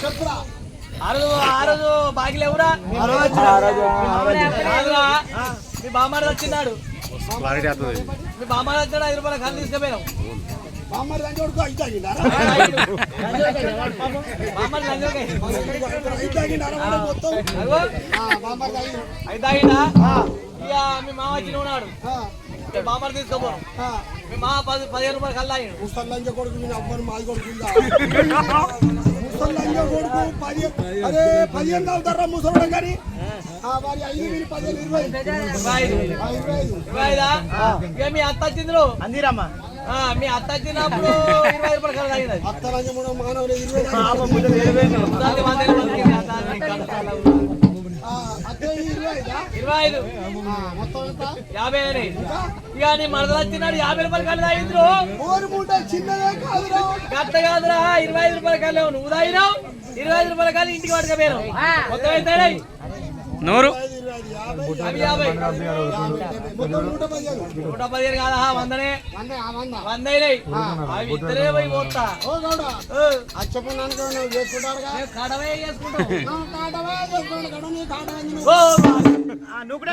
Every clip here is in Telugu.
చెప్పురా. ఆ రోజు ఆ రోజు బాగిలు ఎవరా కాదురా, మీ బామ్మారు క్లారిటీ అవుతుంది మీ బామ్మారు వచ్చాడు ఐదు రూపాయల కళ్ళు తీసుకుపోయాం బామ్మారు మొత్తం? ఇక మీ మామ వచ్చి ఉన్నాడు. ఆ, మీ బామ్మారు తీసుకోపోను. ఆ. మీ మామ పది పదిహేను రూపాయలు ముసలి లంజ కొడుకు నేను అవ్వను మాది కొడుకుందా ముసలి కొడుకు పది అరే పదిహేను తాగుతారా ముసలి కానీ మరి ఐదు పదిహేను ఇరవై ఇరవై ఐదు. మీ అత్త అందిరమ్మా. ఆ, మీ అత్త వచ్చినప్పుడు ఇరవై రూపాయలు తాగినది అత్త ఇరవై ఇరవై ఐదా? ఇరవై ఐదు. ఆ, మొత్తం ఎంత? యాభై అయినాయి. ఇక? నీ మరదలు వచ్చినాడు యాభై రూపాయలు కళ్ళు కాదురా. గట్ట కాదురా ఇరవై ఐదు రూపాయల కళ్ళు. నువ్వు తాగినావు ఇరవై ఐదు రూపాయల కళ్ళు ఇంటికి పట్టుకపోయాను మొత్తం అయితే నూరు. నూట పదిహేను కాదా వందనే అవి ఇద్దరే పోయి పోతా నువ్వు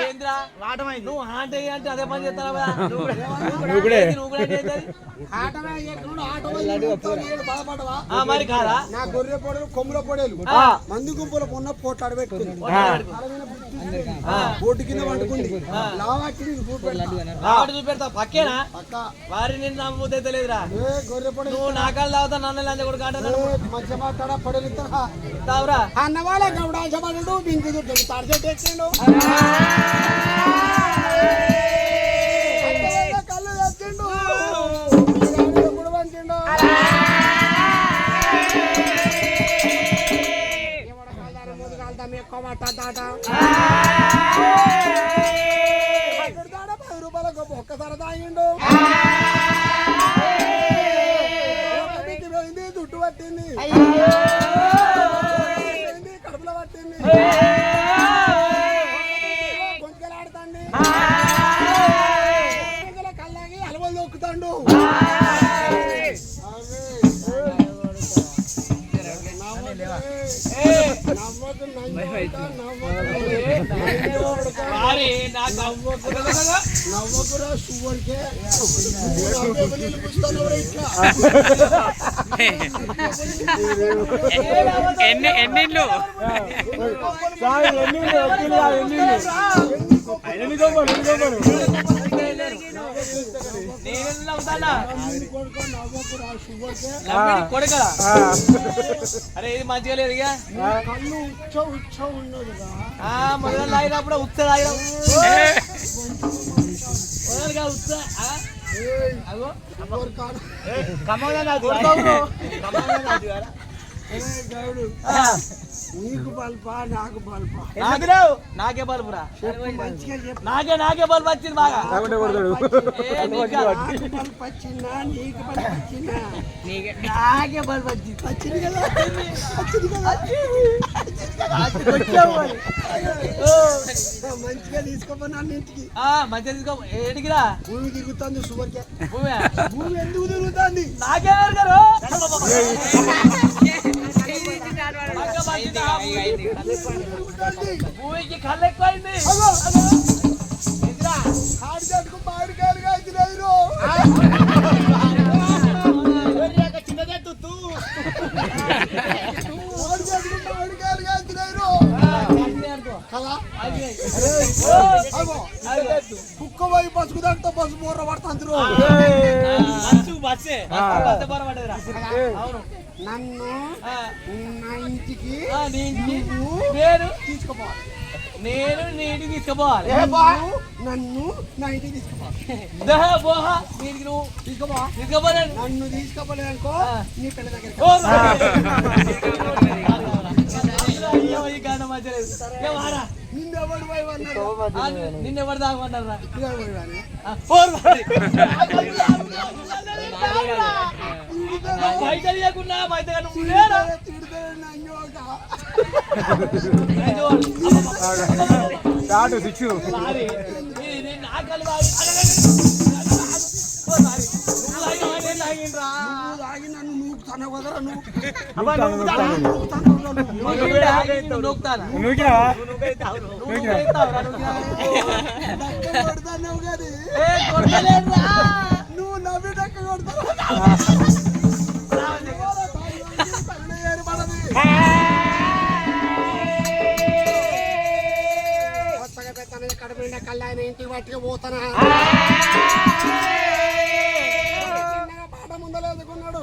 కడవే అంటే అంటే అదే పని ఆటో మరి కాదా? నా గొర్రె పొడలు కొమ్ముల పొడలు. మంది గుంపుల పొన్న పోట్లాడ బోటు కింద పట్టుకుంది లావాకి చూపెడతా పక్కేనా? పక్క. వారి నిన్ను నమ్మూతే తెలియదురా. నువ్వు నా కాళ్ళు తాగుతా నన్ను లంచ కూడా కాంటాను మంచిగా మాట్లాడా పొడలు తావురా. అన్నవాళ్ళ బింకు చుట్టూ తాడ పది రూపాయలకు ఒక్కసారి తాగిండు ఒక బిడ్డ పోయింది జుట్టు పట్టింది కడుపులో పట్టింది కొంచెలాడుతాండి కళ్ళాగి అలవలు దొక్కుతాండు. నవ్వకురా సువర్కే పుస్తాను ఇట్లా ఎన్ని ఎన్నిళ్ళు ఎన్నిళ్ళు ఎన్నిళ్ళు కొడుకు నవ్వకురా సువర్కే నవ్విడి కొడుకా? అరే ఇది మంచిగా లేదు కళ్ళు ఉచ్చ ఉచ్చ ఉన్నదిగా ఆ మొదలు తాగినప్పుడు ఉత్త తాగిన మొదలుగా ఉత్త ఆ? అగో. గౌడు నీకు బల్పా నాకు బల్పా? నాకురావు నాకే బల్బురా మంచిగా చెప్పు. నాకే నాకే బల్బు వచ్చింది బాగా. ఏ, నీకు కాదు. నాకు బల్బు వచ్చిందా? నీకు బల్బు వచ్చిందా? నాకే. బల్బు వచ్చింది. వచ్చింది కదా? వచ్చింది కదా? వచ్చావు మరి. ఓ. మంచిగా ఇంటికి. ఆ, మంచిగా తీసుకో. ఏడికిరా భూమి తిరుగుతుంది సువర్కే భూమి. భూమి ఎందుకు తిరుగుతుంది? నాకే గారు కదా అగో, కుక్క పోయి పసుపు దాంట్లో పసుపు బోర్ర పడుతుంది బస్సే బస్సే పొరపడ్డదిరా. అవును నన్ను ఆ, నా ఆ, నీ ఇంటికి నేను తీసుకుపోవాలి నేను నీ ఇంటికి తీసుకుపోవాలి నన్ను నా ఇంటికి తీసుకుపోవాలి బోహ నీ ఇంటికి నువ్వు తీసుకోపో తీసుకుపోలేను నన్ను తీసుకోపోలేనుకో ఆ. నీ పిల్ల దగ్గరికి ఓ అయ్యో, ఈ కారణం మంచిగా లేదు. ఏ వారా? నిన్నెవడు పోయి అన్నాడు ఆ, నిన్నెవరు దాగమన్నారా. బయట లేకున్నా బయట నువ్వు. చాటు దిచ్చు సారీ. నిండా కళ్ళాయన ఇంటికి పట్టుకు పోతానా? పాట ముందలేదుకున్నాడు